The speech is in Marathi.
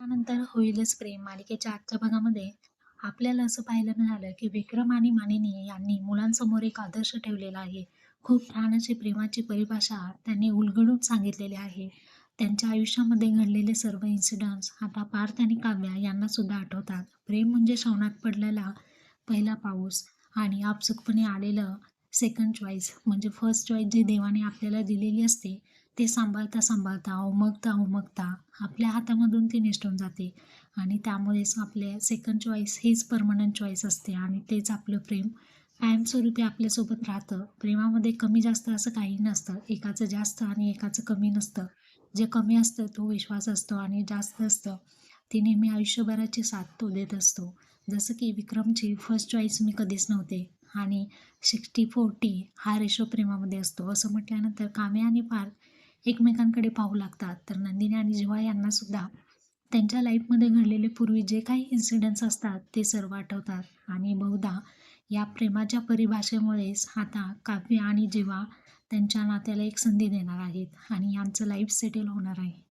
त्यानंतर होईलच प्रेम. मालिकेच्या आजच्या भागामध्ये आपल्याला असं पाहायला मिळालं की विक्रम आणि मानिनी यांनी मुलांसमोर एक आदर्श ठेवलेला आहे. खूप छान अशी प्रेमाची परिभाषा त्यांनी उलगडून सांगितलेली आहे. त्यांच्या आयुष्यामध्ये घडलेले सर्व इन्सिडंट्स आता पार्थ आणि काव्या यांना सुद्धा आठवतात. प्रेम म्हणजे श्रवणात पडलेला पहिला पाऊस आणि आपसुकपणे आलेलं सेकंड चॉईस म्हणजे फर्स्ट चॉईस जी देवाने आपल्याला दिलेली असते ते सांभाळता सांभाळता उमगता उमगता आपल्या हातामधून ती निष्ठून जाते. आणि त्यामुळेच आपले सेकंड चॉईस हेच परमनंट चॉईस असते आणि तेच आपलं प्रेम. कायमस्वरूपी आपल्यासोबत राहतं. प्रेमामध्ये कमी जास्त असं काही नसतं. एकाचं जास्त आणि एकाचं कमी नसतं. जे कमी असतं तो विश्वास असतो आणि जास्त असतं ती नेहमी आयुष्यभराची साथ तो देत असतो. जसं की विक्रमची फर्स्ट चॉईस मी कधीच नव्हते. आणि सिक्स्टी फोर्टी हा रेशो प्रेमामध्ये असतो. असं म्हटल्यानंतर कामे आणि पार्थ एकमेकांकडे पाहू लागतात. तर नंदिनी आणि जिवा यांनासुद्धा त्यांच्या लाईफमध्ये घडलेले पूर्वी जे काही इन्सिडेंट्स असतात ते सर्व आठवतात. आणि बहुधा या प्रेमाच्या परिभाषेमुळेच आता काव्य आणि जिवा त्यांच्या नात्याला एक संधी देणार आहेत आणि यांचं लाईफ सेटल होणार आहे.